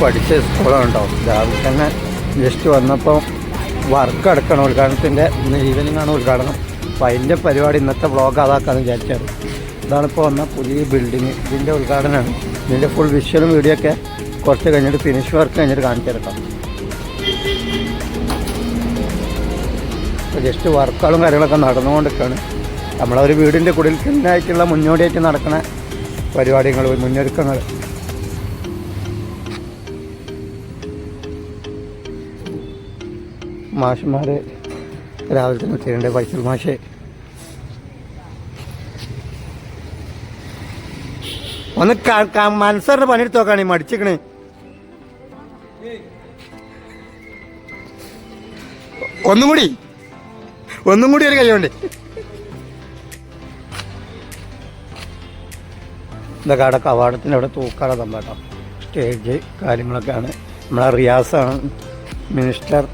പഠിച്ച സ്കൂളാണ് ഉണ്ടാവും രാവിലെ തന്നെ ജസ്റ്റ് വന്നപ്പം വർക്ക് എടുക്കണം ഉദ്ഘാടനത്തിന്റെ ഇന്ന് ഈവനിങ് ആണ് ഉദ്ഘാടനം. അപ്പോൾ അതിന്റെ പരിപാടി ഇന്നത്തെ വ്ളോഗ് അതാക്കാന്ന് വിചാരിച്ചത് ഇതാണിപ്പോൾ വന്ന പുതിയ ബിൽഡിങ് ഇതിന്റെ ഉദ്ഘാടനമാണ് ഇതിന്റെ ഫുൾ വിഷ്വലും വീഡിയോ ഒക്കെ കുറച്ച് കഴിഞ്ഞിട്ട് ഫിനിഷ് വർക്ക് കഴിഞ്ഞിട്ട് കാണിച്ചു അപ്പോൾ ജസ്റ്റ് വർക്കുകളും കാര്യങ്ങളൊക്കെ നടന്നുകൊണ്ടിരിക്കുകയാണ് നമ്മളൊരു വീടിന്റെ ആയിട്ടുള്ള മുന്നോടിയായിട്ട് നടക്കുന്ന പരിപാടികൾ മുന്നൊരുക്കങ്ങൾ മാഷന്മാർ രാവിലെ തന്നെ എത്തിയിട്ടുണ്ട്. വൈസൽ മാഷെ. ഒന്ന് മനസ്സറിന് പണിയെടുത്ത് നോക്കാണ്. മടിച്ചിക്കണ് ഒന്നും കൂടി ഒന്നും കൂടി ഒരു കഴിയുണ്ട് ഇതൊക്കെ അവിടെ കവാടത്തിന്റെ അവിടെ തൂക്കാളെ തമ്പാട്ടോ. സ്റ്റേജ് കാര്യങ്ങളൊക്കെയാണ്. നമ്മളെ റിയാസാണ് മിനിസ്റ്റർ.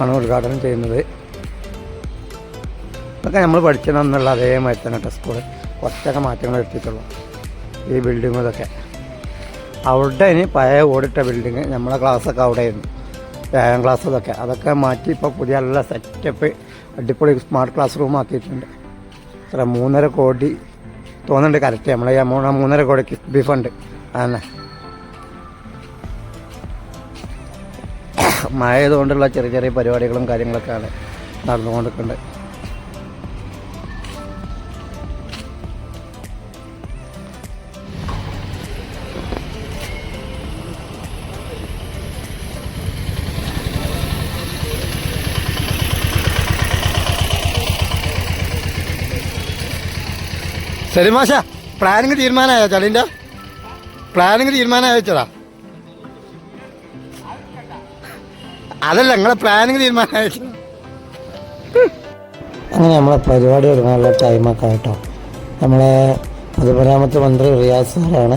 ആണ് ഉദ്ഘാടനം ചെയ്യുന്നത്. ഇതൊക്കെ നമ്മൾ പഠിച്ചതെന്നുള്ള അതേമാതിരി തന്നെ കേട്ടോ സ്കൂൾ കുറച്ചൊക്കെ മാറ്റങ്ങൾ എടുത്തിട്ടുള്ളൂ ഈ ബിൽഡിങ്ങും ഇതൊക്കെ. അവിടെ ഇനി പഴയ ഓടിട്ട ബിൽഡിങ് നമ്മളെ ക്ലാസ്സൊക്കെ അവിടെ ആയിരുന്നു ഏഴാം ക്ലാസ് ഇതൊക്കെ. അതൊക്കെ മാറ്റി ഇപ്പോൾ പുതിയ നല്ല സെറ്റപ്പ് അടിപൊളി സ്മാർട്ട് ക്ലാസ് റൂം ആക്കിയിട്ടുണ്ട്. ഇത്ര മൂന്നര കോടി തോന്നുന്നുണ്ട് കറക്റ്റ്. നമ്മളെ മൂന്നര കോടി കിഫ്ബി ഫണ്ട് അതന്നെ മഴ ആയതുകൊണ്ടുള്ള ചെറിയ ചെറിയ പരിപാടികളും കാര്യങ്ങളൊക്കെയാണ് നടന്നുകൊണ്ടിരിക്കുന്നത്. മാഷ പ്ലാനിങ് തീരുമാനമായോ ചളിന്റെ? പ്ലാനിങ് തീരുമാനമായോ വെച്ചതാ? അതല്ല നിങ്ങളെ പ്ലാനിങ് തീരുമാനമായിട്ട് അങ്ങനെ നമ്മളെ പരിപാടി തുടങ്ങാനുള്ള ടൈമൊക്കെ ആയിട്ടോ. നമ്മളെ പൊതുമരാമത്ത് മന്ത്രി റിയാസ് സാറാണ്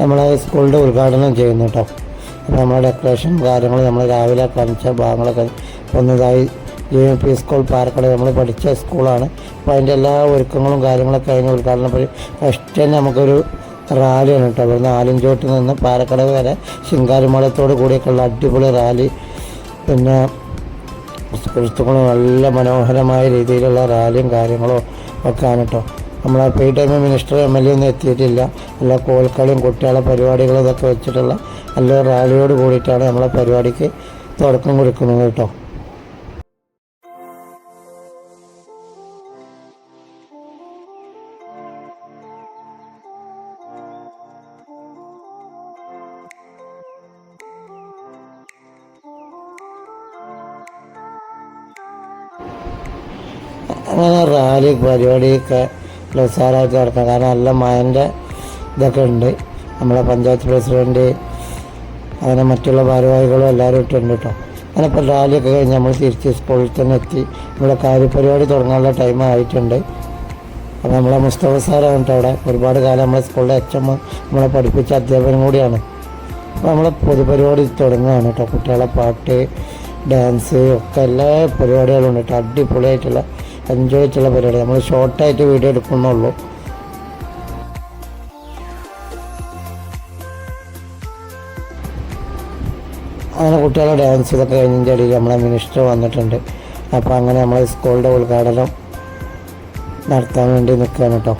നമ്മളെ സ്കൂളിന്റെ ഉദ്ഘാടനം ചെയ്യുന്നു കേട്ടോ. അപ്പോൾ നമ്മളെ ഡെക്കറേഷൻ കാര്യങ്ങൾ നമ്മൾ രാവിലെ കാണിച്ച ഭാഗങ്ങളൊക്കെ ഒന്നതായി ജെ എം പി സ്കൂൾ പാർക്കട നമ്മൾ പഠിച്ച സ്കൂളാണ് അപ്പോൾ അതിന്റെ എല്ലാ ഒരുക്കങ്ങളും കാര്യങ്ങളൊക്കെ കഴിഞ്ഞ് ഉദ്ഘാടനം ഫസ്റ്റ് തന്നെ നമുക്കൊരു റാലിയാണ് കേട്ടോ. ഇവിടുന്ന് ആലിഞ്ചോട്ടിൽ നിന്ന് പാലക്കാട് വരെ ശിങ്കാരിമളത്തോട് കൂടിയൊക്കെയുള്ള അടിപൊളി റാലി പിന്നെ സുഹൃത്തുക്കളും നല്ല മനോഹരമായ രീതിയിലുള്ള റാലിയും കാര്യങ്ങളോ ഒക്കെ കേട്ടോ. നമ്മളെ prime minister M L A ഒന്നും എത്തിയിട്ടില്ല. എല്ലാ കോൽക്കളിയും കുട്ടികളെ പരിപാടികളും ഇതൊക്കെ വെച്ചിട്ടുള്ള നല്ല റാലിയോട് കൂടിയിട്ടാണ് നമ്മളെ പരിപാടിക്ക് തുടക്കം കൊടുക്കുന്നത് കേട്ടോ. അങ്ങനെ റാലി പരിപാടിയൊക്കെ ഉത്സാഹമായിട്ട് നടത്തണം. കാരണം നല്ല മയന്റെ ഇതൊക്കെ ഉണ്ട്. നമ്മളെ പഞ്ചായത്ത് പ്രസിഡന്റ് അങ്ങനെ മറ്റുള്ള ഭാരവാഹികളും എല്ലാവരും ഇട്ടുണ്ട് കേട്ടോ. അങ്ങനെ ഇപ്പോൾ റാലിയൊക്കെ കഴിഞ്ഞ് നമ്മൾ തിരിച്ച് സ്കൂളിൽ തന്നെ എത്തി. നമ്മുടെ കാര്യപരിപാടി തുടങ്ങാനുള്ള ടൈം ആയിട്ടുണ്ട്. അപ്പോൾ നമ്മളെ മുസ്തഫ സാറാണ് കേട്ടോ അവിടെ. ഒരുപാട് കാലം നമ്മളെ സ്കൂളിലെ എച്ച് എം നമ്മളെ പഠിപ്പിച്ച അധ്യാപകനും കൂടിയാണ്. അപ്പോൾ നമ്മളെ പൊതുപരിപാടി തുടങ്ങുകയാണ് കേട്ടോ. കുട്ടികളെ പാട്ട് ഡാൻസ് ഒക്കെ എല്ലാ പരിപാടികളും ഉണ്ട് കേട്ടോ. അടിപൊളിയായിട്ടുള്ള എൻജോയ് ആയിട്ടുള്ള പരിപാടി. നമ്മൾ ഷോർട്ടായിട്ട് വീഡിയോ എടുക്കുന്നുള്ളൂ അങ്ങനെ കുട്ടികളെ ഡാൻസ് ഇതൊക്കെ കഴിഞ്ഞതിന്റെ ഇടയിൽ നമ്മളെ മിനിസ്റ്റർ വന്നിട്ടുണ്ട്. അപ്പോൾ അങ്ങനെ നമ്മൾ സ്കൂളിന്റെ ഉദ്ഘാടനം നടത്താൻ വേണ്ടി നിൽക്കുകയാണ് കേട്ടോ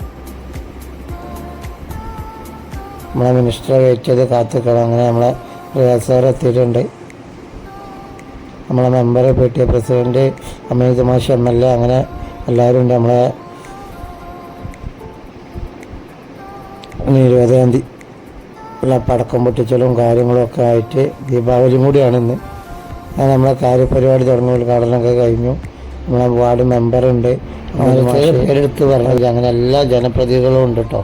നമ്മളെ മിനിസ്റ്ററെ വെയിറ്റ് ചെയ്ത് കാത്തിക്കണം. അങ്ങനെ നമ്മളെ റിഹേഴ്സർ എത്തിയിട്ടുണ്ട് നമ്മളെ member P T president Ameet Mash M L A അങ്ങനെ എല്ലാവരും ഉണ്ട് നമ്മളെ ഇരുപതാം തീയതി. ഉള്ള പടക്കം പൊട്ടിച്ചലും കാര്യങ്ങളും ഒക്കെ ആയിട്ട് ദീപാവലിയും കൂടിയാണ് ഇന്ന്. അങ്ങനെ നമ്മളെ കാര്യപരിപാടി തുടങ്ങി ഉദ്ഘാടനമൊക്കെ കഴിഞ്ഞു. നമ്മളെ വാർഡ് മെമ്പറുണ്ട്. പേരെടുത്ത് പറഞ്ഞില്ല അങ്ങനെ എല്ലാ ജനപ്രതിനിധികളും ഉണ്ട് കേട്ടോ.